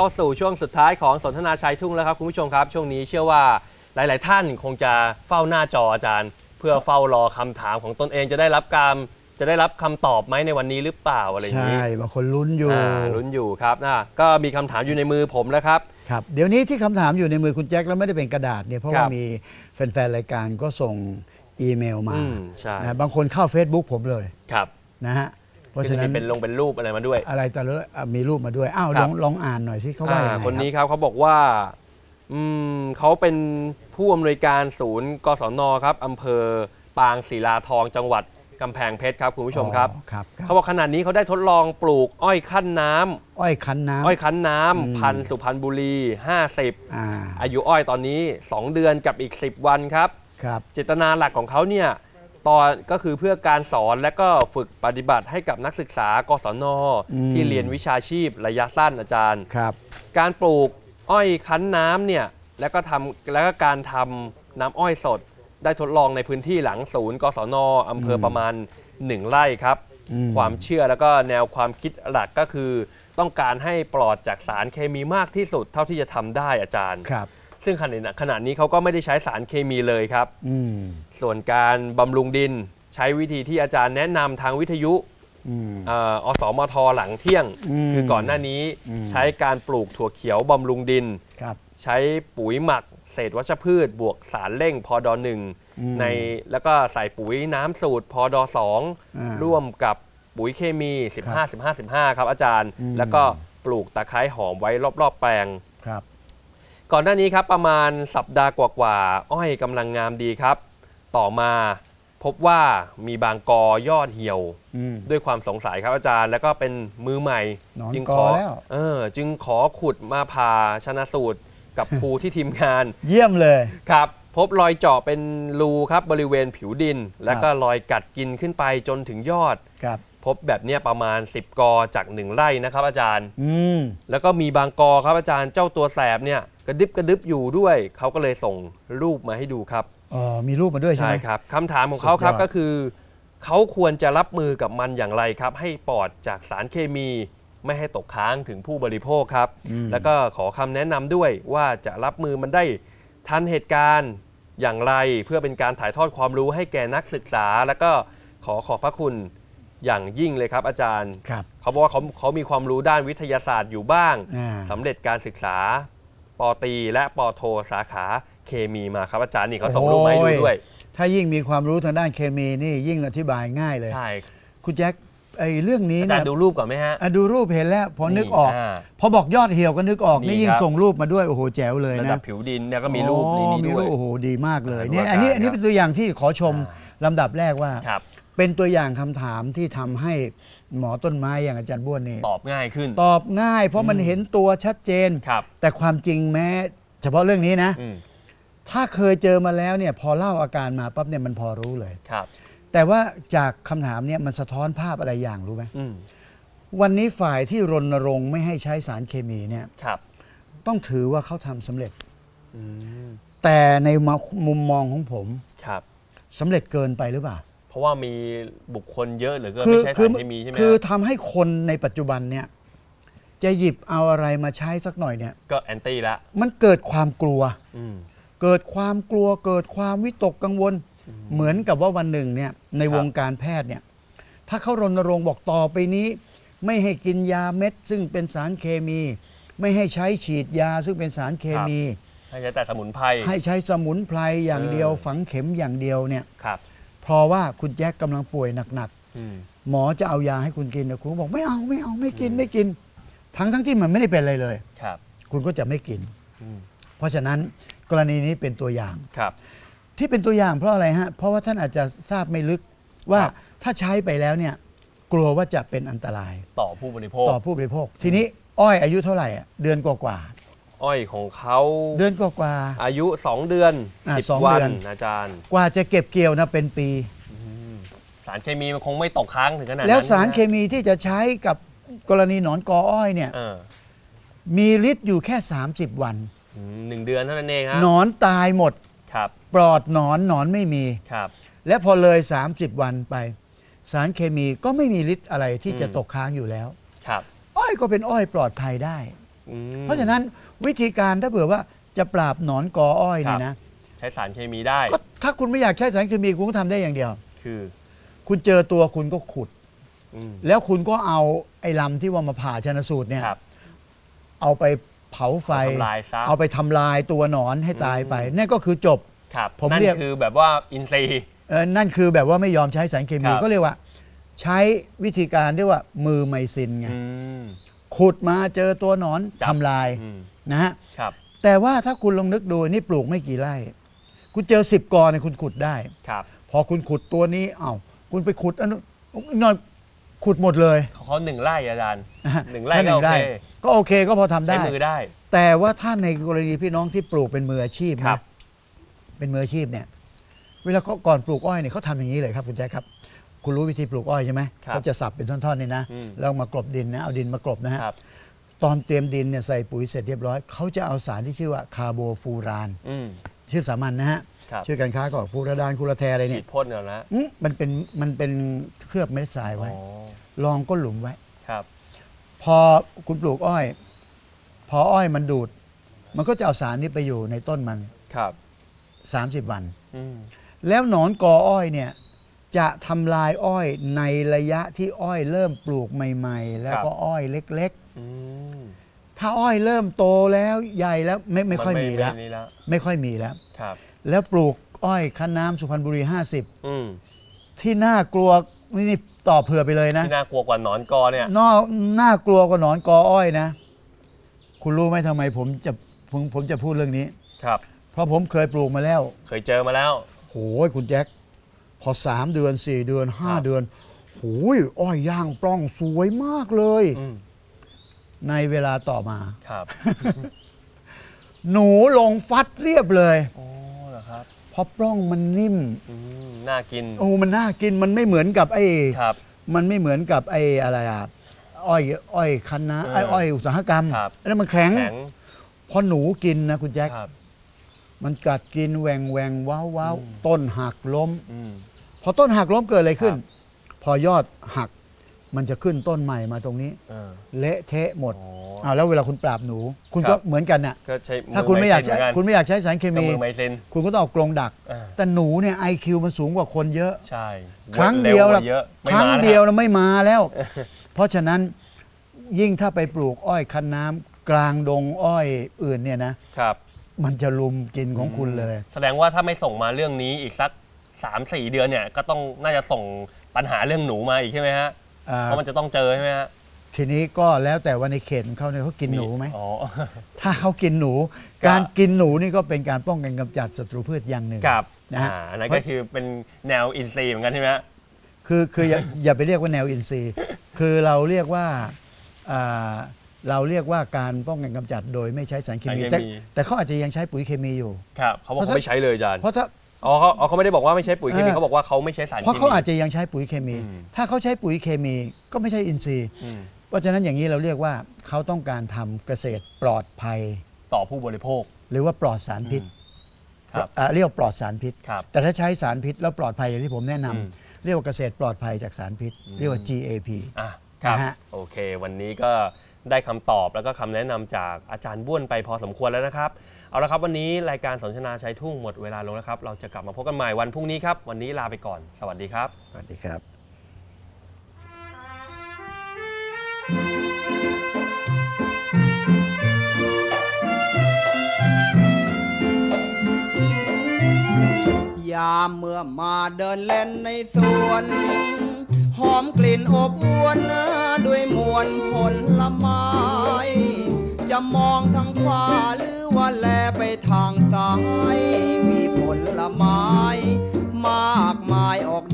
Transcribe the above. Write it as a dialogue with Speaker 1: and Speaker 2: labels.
Speaker 1: เข้าสู่ช่วงสุดท้ายของสนทนาชายทุ่งแล้วครับคุณผู้ชมครับ ช่วงนี้เชื่อว่าหลาย ๆ ท่านคงจะเฝ้าหน้าจออาจารย์ เพื่อเฝ้ารอคำถามของตนเองจะได้รับการจะได้รับคำตอบไหมในวันนี้หรือเปล่าอะไรอย่าง
Speaker 2: ใช่
Speaker 1: นี้
Speaker 2: บางคนลุ้นอยู่
Speaker 1: อ่าลุ้นอยู่ครับนะก็มีคำถามอยู่ในมือผมแล้วครับ
Speaker 2: ครับเดี๋ยวนี้ที่คำถามอยู่ในมือคุณแจ็คแล้วไม่ได้เป็นกระดาษเนี่ยเพราะ
Speaker 1: ครั
Speaker 2: ว่า
Speaker 1: บ
Speaker 2: มีแฟนๆรายการก็ส่งอีเมลมา
Speaker 1: อืมใช่
Speaker 2: นะบางคนเข้า Facebook ผมเลย
Speaker 1: ครับ
Speaker 2: นะฮะ เพราะ
Speaker 1: ก็
Speaker 2: ฉะ
Speaker 1: จะ
Speaker 2: นั้
Speaker 1: มี
Speaker 2: น
Speaker 1: เป็นลงเป็นรูปอะไรมาด้วย
Speaker 2: อะไรต่อเลยอะมีรูปมาด้วยอ้าว
Speaker 1: ครั
Speaker 2: ล
Speaker 1: บ
Speaker 2: องลองอ่านหน่อยสิเขาว่า
Speaker 1: อ่า
Speaker 2: ยังไง
Speaker 1: คนนี้
Speaker 2: ครับ
Speaker 1: ครับเขาบอกว่าอืมเขาเป็นผู้อำนวยการศูนย์กศนครับอำเภอปางศิลาทองจังหวัดกำแพงเพชรครับคุณผู้ชมครับ
Speaker 2: อ๋อครับครับ
Speaker 1: เขาบอกขนาดนี้เขาได้ทดลองปลูกอ้อยขั้นน้ำ
Speaker 2: อ้อยคั้นน้ำ
Speaker 1: อ้อยคั้นน้ำ
Speaker 2: อืม
Speaker 1: พันธุ์สุพรรณบุรี 50
Speaker 2: อ่า
Speaker 1: อายุอ้อยตอนนี้ 2 เดือนกับอีก 10 วันครับ
Speaker 2: ครับ
Speaker 1: เจตนาหลักของเขาเนี่ย ตอนก็คือเพื่อการสอนและก็ฝึกปฏิบัติให้กับนักศึกษากศน
Speaker 2: อืม
Speaker 1: ที่เรียนวิชาชีพระยะสั้นอาจารย์
Speaker 2: ครับ
Speaker 1: การปลูกอ้อยคั้นน้ำเนี่ยแล้วก็ทำแล้วก็การทำน้ำอ้อยสด ได้ทดลองในพื้นที่หลังศูนย์กศนอำเภอประมาณ1ไร่ครับ
Speaker 2: อืม
Speaker 1: ความเชื่อแล้วก็แนวความคิดหลักก็คือ ต้องการให้ปลอดจากสารเคมีมากที่สุดเท่าที่จะทำได้อาจารย์
Speaker 2: ครับ
Speaker 1: ซึ่งขณะนี้ขณะนี้เขาก็ไม่ได้ใช้สารเคมีเลยครับ
Speaker 2: อืม
Speaker 1: ส่วนการบำรุงดินใช้วิธีที่อาจารย์แนะนำทางวิทยุ
Speaker 2: อืม
Speaker 1: เอ่ออสมทหลังเที่ยง
Speaker 2: อืม
Speaker 1: คือก่อนหน้านี้
Speaker 2: อืม
Speaker 1: ใช้การปลูกถั่วเขียวบำรุงดิน
Speaker 2: ครับ
Speaker 1: ใช้ปุ๋ยหมักเศษวัชพืช บวกสารเร่งพอดอหนึ่ง
Speaker 2: อืม
Speaker 1: ในแล้วก็ใส่ปุ๋ยน้ำสูตรพอดอสอง
Speaker 2: อ่า
Speaker 1: ร่วมกับปุ๋ยเคมี 15 15 15 ครับอาจารย์
Speaker 2: อืม
Speaker 1: แล้วก็ปลูกตะไคร้หอมไว้รอบ ๆ แปลง
Speaker 2: ครับ
Speaker 1: ก่อนหน้านี้ครับประมาณสัปดาห์กว่าๆอ้อยกำลังงามดีครับ ต่อมาพบว่ามีบางกอยอดเหี่ยว
Speaker 2: อืม
Speaker 1: ด้วยความสงสัยครับอาจารย์ แล้วก็เป็นมือใหม่
Speaker 2: หนอน
Speaker 1: จึง
Speaker 2: ก
Speaker 1: ข
Speaker 2: อ
Speaker 1: อ
Speaker 2: แล้ว
Speaker 1: เออจึงขอขุดมาผ่าชนะสูตรกับครูที่ทีมงาน
Speaker 2: เยี่ยมเลย
Speaker 1: ครับ พบรอยเจาะเป็นรูครับบริเวณผิวดิน แล้วก็รอยกัดกินขึ้นไปจนถึงยอด
Speaker 2: ครับ
Speaker 1: พบแบบเนี้ยประมาณ 10 กอจาก 1 ไร่นะครับ อาจารย์
Speaker 2: อืม
Speaker 1: แล้วก็มีบางกอครับอาจารย์เจ้าตัวแสบเนี่ยกระดึบกระดึบอยู่ด้วย เขาก็เลยส่งรูปมาให้ดูครับ
Speaker 2: อ๋อมีรูปมาด้วยใช่
Speaker 1: ใช่
Speaker 2: ไหม
Speaker 1: ครับคำถามของเขาครับ
Speaker 2: สุดยอด
Speaker 1: ก็คือ เขาควรจะรับมือกับมันอย่างไรครับ ให้ปลอดจากสารเคมีไม่ให้ตกค้างถึงผู้บริโภคครับ
Speaker 2: อืม
Speaker 1: แล้วก็ขอคำแนะนำด้วยว่าจะรับมือมันได้ทันเหตุการณ์อย่างไร เพื่อเป็นการถ่ายทอดความรู้ให้แก่นักศึกษา แล้วก็ขอขอบพระคุณ อย่างยิ่งเลยครับอาจารย์
Speaker 2: ครับ
Speaker 1: เขาบอกว่าเขาเขามีความรู้ด้านวิทยาศาสตร์อยู่บ้าง
Speaker 2: อ่า
Speaker 1: สำเร็จการศึกษาปอตรีและปอโทสาขาเคมีมาครับอาจารย์นี่เขาส่งรูปมาให้ดูด้วย
Speaker 2: ถ้ายิ่งมีความรู้ทางด้านเคมีนี่ยิ่งอธิบายง่ายเลย
Speaker 1: ใช่
Speaker 2: คุณแจ็คไอ้เรื่องนี้
Speaker 1: อาจา
Speaker 2: เนี่
Speaker 1: ร
Speaker 2: ย
Speaker 1: ย์ดูรูปก่อนไหมฮะ
Speaker 2: อะดูรูปเห็นแล้ว พอนึกออก
Speaker 1: นี่า
Speaker 2: พอบอกยอดเหี่ยวก็นึกออก
Speaker 1: นี่
Speaker 2: นี่ยิ่ง
Speaker 1: ครับ
Speaker 2: ส่งรูปมาด้วย โอ้โหแจ๋วเลย
Speaker 1: ระ
Speaker 2: นะ
Speaker 1: ดับผิวดินเนี่ยก็มีรูป
Speaker 2: อ๋อ
Speaker 1: นี้
Speaker 2: มี
Speaker 1: ด้ว
Speaker 2: รู
Speaker 1: ย
Speaker 2: ปโอ้โหดีมากเลย
Speaker 1: อ่า
Speaker 2: เนี่ย
Speaker 1: ดูอาการ
Speaker 2: อันนี้อันนี้
Speaker 1: ครับ
Speaker 2: เป็นตัวอย่างที่ขอชม
Speaker 1: อ่
Speaker 2: ลำดับแรกว่า
Speaker 1: ครับ
Speaker 2: เป็นตัวอย่างคำถามที่ทำให้หมอต้นไม้อย่างอาจารย์บ้วนนี่
Speaker 1: ตอบง่ายขึ้น
Speaker 2: ตอบง่าย เพราะมันเห็นตัวชัดเจน
Speaker 1: ครับ
Speaker 2: แต่ความจริงแม้ เฉพาะเรื่องนี้นะ
Speaker 1: อืม
Speaker 2: ถ้าเคยเจอมาแล้วเนี่ยพอเล่าอาการมาปั๊บเนี่ยมันพอรู้เลย
Speaker 1: ครับ
Speaker 2: แต่ว่าจากคำถามเนี่ยมันสะท้อนภาพอะไรอย่างรู้ไหม
Speaker 1: อืม
Speaker 2: วันนี้ฝ่ายที่รณรงค์ไม่ให้ใช้สารเคมีเนี่ย
Speaker 1: ครับ
Speaker 2: ต้องถือว่าเขาทำสำเร็จ
Speaker 1: อืม
Speaker 2: แต่ในมุมมองของผม
Speaker 1: ครับ
Speaker 2: สำเร็จเกินไปหรือเปล่า
Speaker 1: เพราะว่ามีบุคคลเยอะเหลือเกิน
Speaker 2: คื
Speaker 1: ไม่ใช่
Speaker 2: คื
Speaker 1: สารเคมีใช่ไหม
Speaker 2: คือ
Speaker 1: ฮะ
Speaker 2: ทำให้คนในปัจจุบันเนี่ยจะหยิบเอาอะไรมาใช้สักหน่อยเนี่ย
Speaker 1: ก็แอนตี้ละ
Speaker 2: มันเกิดความกลัว
Speaker 1: อืม
Speaker 2: เกิดความกลัวเกิดความวิตกกังวล เหมือนกับว่าวันหนึ่งเนี่ยใน
Speaker 1: ครับ
Speaker 2: วงการแพทย์เนี่ยถ้าเขารณรงค์บอกต่อไปนี้ ไม่ให้กินยาเม็ด ซึ่งเป็นสารเคมี ไม่ให้ใช้ฉีดยาซึ่งเป็นสารเคมี
Speaker 1: ให้ใช้แต่สมุนไพร
Speaker 2: ให้ใช้สมุนไพรอย่างเดียว
Speaker 1: เออ
Speaker 2: ฝังเข็มอย่างเดียวเนี่ย
Speaker 1: ครับ
Speaker 2: เพราะว่าคุณแจ็คกำลังป่วยหนัก
Speaker 1: อืม
Speaker 2: ๆหมอจะเอายาให้คุณกินแต่คุณบอกไม่เอาไม่เอาไม่กิน
Speaker 1: อืม
Speaker 2: ไม่กิน ทั้งทั้งที่มันไม่ได้เป็นอะไรเลย
Speaker 1: ครับ
Speaker 2: คุณก็จะไม่กิน
Speaker 1: อืม
Speaker 2: เพราะฉะนั้นกรณีนี้เป็นตัวอย่าง
Speaker 1: ครับ
Speaker 2: ที่เป็นตัวอย่างเพราะอะไรฮะ เพราะว่าท่านอาจจะทราบไม่ลึกว่า
Speaker 1: ครับ
Speaker 2: ถ้าใช้ไปแล้วเนี่ยกลัวว่าจะเป็นอันตราย
Speaker 1: ต่อผู้บริโภค
Speaker 2: ต่อผู้บริโภค ทีนี้อ้อยอายุเท่าไหร่อะเดือนกว่า
Speaker 1: อ้อยของเขา
Speaker 2: ๆเดือนกว่า
Speaker 1: อายุ 2 เดือน
Speaker 2: อะ
Speaker 1: สิบ
Speaker 2: สอง
Speaker 1: วั
Speaker 2: เดื
Speaker 1: น
Speaker 2: อน
Speaker 1: อาจารย์
Speaker 2: ๆกว่าจะเก็บเกี่ยวนะเป็นปี
Speaker 1: สารเคมีมันคงไม่ตกค้างถึงขนาดนั้น
Speaker 2: แล้วสาร
Speaker 1: นะ
Speaker 2: เคมีที่จะใช้กับกรณีหนอนกออ้อยเนี่ย
Speaker 1: เออ
Speaker 2: มีฤทธิ์อยู่แค่ 30 วัน
Speaker 1: อืมหนึ่งเดือนเท่านั้นเองฮะ
Speaker 2: หนอนตายหมด
Speaker 1: ครับ
Speaker 2: ปลอดหนอนหนอนไม่มี
Speaker 1: ครับ
Speaker 2: และพอเลย 30 วันไป สารเคมีก็ไม่มีฤทธิ์อะไรที่จะ
Speaker 1: อืม
Speaker 2: ตกค้างอยู่แล้ว
Speaker 1: ครับ
Speaker 2: อ้อยก็เป็นอ้อยปลอดภัยได้
Speaker 1: อืม
Speaker 2: เพราะฉะนั้นวิธีการถ้าเผื่อว่าจะปราบหนอนกออ้อยเนี่ยนะ
Speaker 1: ใช้สารเคมีได้
Speaker 2: ก็ถ้าคุณไม่อยากใช้สารเคมีคุณก็ทำได้อย่างเดียว
Speaker 1: คือ
Speaker 2: คุณเจอตัวคุณก็ขุด
Speaker 1: อืม
Speaker 2: แล้วคุณก็เอาไอ้ลำที่ว่ามาผ่าชนสูตรเนี่ย
Speaker 1: ครับ
Speaker 2: เอาไปเผาไฟ
Speaker 1: เอาทำลายซะ
Speaker 2: เอาไปทำลายตัวหนอนให้ตายไป
Speaker 1: อืม
Speaker 2: นั่นก็คือจบ
Speaker 1: ครับ
Speaker 2: ผม
Speaker 1: นั่น
Speaker 2: เรียก
Speaker 1: คือแบบว่าอินทรีย์
Speaker 2: เออนั่นคือแบบว่าไม่ยอมใช้สารเคมี
Speaker 1: ครับ
Speaker 2: ก็เรียกว่า ใช้วิธีการเรียกว่ามือไมซินไง
Speaker 1: อืม
Speaker 2: ขุดมาเจอตัวหนอน
Speaker 1: จับ
Speaker 2: ทำลาย
Speaker 1: อืม
Speaker 2: นะฮะ
Speaker 1: ครับ
Speaker 2: แต่ว่าถ้าคุณลองนึกดูนี่ปลูกไม่กี่ไร่ คุณเจอสิบกอเนี่ยคุณขุดได้
Speaker 1: ครับ
Speaker 2: พอคุณขุดตัวนี้เอ้าคุณไปขุดอันนู้นอีกหน่อยขุดหมดเลย
Speaker 1: เขาหนึ่งไร่อาจารย์
Speaker 2: นะฮะ
Speaker 1: หนึ่งไร่
Speaker 2: ถ้า
Speaker 1: ก็โอเค
Speaker 2: ก็โอเคก็พอทำ
Speaker 1: ใช้
Speaker 2: ได้
Speaker 1: มือได้
Speaker 2: แต่ว่าถ้าในกรณีพี่น้องที่ปลูกเป็นมืออาชีพ
Speaker 1: ครั
Speaker 2: นะ
Speaker 1: บ
Speaker 2: เป็นมืออาชีพเนี่ย เวลาเขาก่อนปลูกอ้อยเนี่ยเขาทำอย่างนี้เลยครับคุณแจ๊คครับ คุณรู้วิธีปลูกอ้อยใช่ไหม
Speaker 1: ครับ
Speaker 2: เขาจะสับเป็นท่อนๆนี่นะ
Speaker 1: อืม
Speaker 2: แล้วมากลบดินนะเอาดินมากลบนะฮะ
Speaker 1: ครับ
Speaker 2: ตอนเตรียมดินเนี่ยใส่ปุ๋ยเสร็จเรียบร้อยเขาจะเอาสารที่ชื่อว่าคาร์โบฟูราน
Speaker 1: อืม
Speaker 2: ชื่อสามัญนะฮะ
Speaker 1: ครับ
Speaker 2: ชื่อการค้าก็ฟูราดานคูราแทอะไร
Speaker 1: ฉี
Speaker 2: เนี่ย
Speaker 1: ดพ่นเนี่ยนะ
Speaker 2: อื้อมันเป็นมันเป็นเคลือบเม็ดทราย
Speaker 1: อ๋
Speaker 2: ไว้
Speaker 1: อ
Speaker 2: ลองก้นหลุมไว้
Speaker 1: ครับ
Speaker 2: พอคุณปลูกอ้อย พออ้อยมันดูด มันก็จะเอาสารนี้ไปอยู่ในต้นมัน
Speaker 1: ครับ
Speaker 2: 30 วัน
Speaker 1: อืม
Speaker 2: แล้วหนอนกออ้อยเนี่ย จะทำลายอ้อยในระยะที่อ้อยเริ่มปลูกใหม่ ๆ แล้วก็อ้อยเล็ก
Speaker 1: อืม
Speaker 2: ๆ ถ้าอ้อยเริ่มโตแล้วใหญ่แล้วไม่ไม่ค่อย
Speaker 1: น
Speaker 2: มีแล้ว
Speaker 1: ไนี่แล้ว
Speaker 2: ไม่ค่อยมีแล้ว
Speaker 1: ครับ
Speaker 2: แล้วปลูกอ้อยคั้นน้ำสุพรรณบุรี
Speaker 1: อืม
Speaker 2: 50 ที่น่ากลัวนี่นี่ตอบเผื่อไปเลยนะ
Speaker 1: ที่น่ากลัวกว่าหนอนกอเนี่ย
Speaker 2: นอกน่ากลัวกว่าหนอนกออ้อยนะ คุณรู้ไหมทำไมผมจะผมผมจะพูดเรื่องนี้
Speaker 1: ครับ
Speaker 2: เพราะผมเคยปลูกมาแล้ว
Speaker 1: เคยเจอมาแล้ว
Speaker 2: โหยคุณแจ็ค พอสามเดือนสี่เดือนห้า
Speaker 1: ครับ
Speaker 2: เดือนโหยอ้อยย่างปล้องสวยมากเลย
Speaker 1: อืม
Speaker 2: ในเวลาต่อมา
Speaker 1: ครับ
Speaker 2: หนูลงฟัดเรียบเลย
Speaker 1: โอ้เหรอครับ
Speaker 2: เพราะปล้องมันนิ่ม
Speaker 1: อืมน่ากิน
Speaker 2: โอ้มันน่ากินมันไม่เหมือนกับไอ้
Speaker 1: ครับ
Speaker 2: มันไม่เหมือนกับไอ้อะไรอะอ้อยอ้อยคันนะไอ้
Speaker 1: เออ
Speaker 2: อ้อยอุตสาหกรรม
Speaker 1: ครับ
Speaker 2: อันนั้นมันแข็ง
Speaker 1: แข็ง
Speaker 2: พอหนูกินนะคุณแจ็ค
Speaker 1: ครับ
Speaker 2: มันกัดกินแหวงแหวงว้าวว้าว
Speaker 1: อืม
Speaker 2: ต้นหักล้ม
Speaker 1: อืม
Speaker 2: พอต้นหักล้มเกิดอะไรขึ้น
Speaker 1: ครับ
Speaker 2: พอยอดหัก มันจะขึ้นต้นใหม่มาตรงนี้
Speaker 1: เออ
Speaker 2: เละเทะหมด
Speaker 1: อ๋อ
Speaker 2: อ้าวแล้วเวลาคุณปราบหนู คุณ
Speaker 1: ครั
Speaker 2: ก็
Speaker 1: บ
Speaker 2: เหมือนกันน่ะ
Speaker 1: ก็ใช้
Speaker 2: ถ้าคุณไม่อยากใช้
Speaker 1: เหนน
Speaker 2: คุณไม่อยากใช้สารเค
Speaker 1: ก็
Speaker 2: มี
Speaker 1: มือไมซิน
Speaker 2: คุณก็ต้องเอากรงดัก
Speaker 1: อ่า
Speaker 2: แต่หนูเนี่ยไอคิวมันสูงกว่าคนเยอะ
Speaker 1: ใช่
Speaker 2: ครั้งเดียว
Speaker 1: ร็
Speaker 2: ละ
Speaker 1: กาเยอะไม่
Speaker 2: ครั้ง
Speaker 1: มาแล้
Speaker 2: เดียวแล้วไม่มาแล้ว เพราะฉะนั้นยิ่งถ้าไปปลูกอ้อยคันน้ำกลางดงอ้อยอื่นเนี่ยนะ
Speaker 1: ครับ
Speaker 2: มันจะลุมกินของคุณเลย
Speaker 1: แสดงว่าถ้าไม่ส่งมาเรื่องนี้อีกสักสามสี่เดือนเนี่ย ก็ต้องน่าจะส่งปัญหาเรื่องหนูมาอีกใช่ไหมฮะ
Speaker 2: อ่า
Speaker 1: เพราะมันจะต้องเจอใช่ไหมฮะ
Speaker 2: ทีนี้ก็แล้วแต่ว่าในเขตของเขาเนี่ยเขากินหนูไหม
Speaker 1: อ๋อ
Speaker 2: ถ้าเขากินหนูการกินหนูนี่ก็เป็นการป้องกันกำจัดศัตรูพืชอย่างหนึ่ง
Speaker 1: กับ
Speaker 2: นะฮะ
Speaker 1: อ่าอันนั้นก็คือเป็นแนวอินซีย์เหมือนกันใช่ไหมฮะ
Speaker 2: คือคืออย่า อย่าไปเรียกว่าแนวอินทรีย์ คือเราเรียกว่าอ่า เราเรียกว่าการป้องกันกำจัดโดยไม่ใช้สารเคมี
Speaker 1: สารเคมี
Speaker 2: แต่แต่เขาอาจจะยังใช้ปุ๋ยเคมีอยู่
Speaker 1: ครับเขาบอก
Speaker 2: เพราะ
Speaker 1: เขา
Speaker 2: ถ้า
Speaker 1: ไม่ใช้เลยอาจารย์
Speaker 2: เพราะถ้า
Speaker 1: อ๋อเขาอ๋อเขาไม่ได้บอกว่าไม่ใช้ปุ๋ยเคมี
Speaker 2: เออ
Speaker 1: เขาบอกว่าเขาไม่ใช้สารเคมี
Speaker 2: เพราะเขาอาจจะยังใช้ปุ๋ยเคมี
Speaker 1: อืม
Speaker 2: ถ้าเขาใช้ปุ๋ยเคมีก็ไม่ใช่อินทรีย์
Speaker 1: อืม
Speaker 2: เพราะฉะนั้นอย่างนี้เราเรียกว่าเขาต้องการทำเกษตรปลอดภัย
Speaker 1: ต่อผู้บริโภค
Speaker 2: หรือว่าปลอดสารพิษ
Speaker 1: ครับ
Speaker 2: อ่าเรียกว่าปลอดสารพิษ
Speaker 1: ครับ
Speaker 2: แต่ถ้าใช้สารพิษแล้วปลอดภัยอย่างที่ผมแนะนำ
Speaker 1: อืม
Speaker 2: เรียกว่าเกษตรปลอดภัยจากสารพิษ เรียกว่า GAP
Speaker 1: อะครับ
Speaker 2: นะฮะ
Speaker 1: โอเค วันนี้ก็ ได้คำตอบแล้วก็คำแนะนำจากอาจารย์บ้วนไปพอสมควรแล้วนะครับ เอาละครับวันนี้รายการสนทนาชายทุ่งหมดเวลาลงแล้วครับ เราจะกลับมาพบกันใหม่วันพรุ่งนี้ครับ วันนี้ลาไปก่อน สวัสดีครับ
Speaker 2: สวัสดีครับ
Speaker 3: ยามเมื่อมาเดินเล่นในสวน หอมกลิ่นอบอวนนะด้วยมวลผ ลไม้จะมองทางขวาหรือว่าแลไปทางซ้าย มีผลไม้ มากมายออก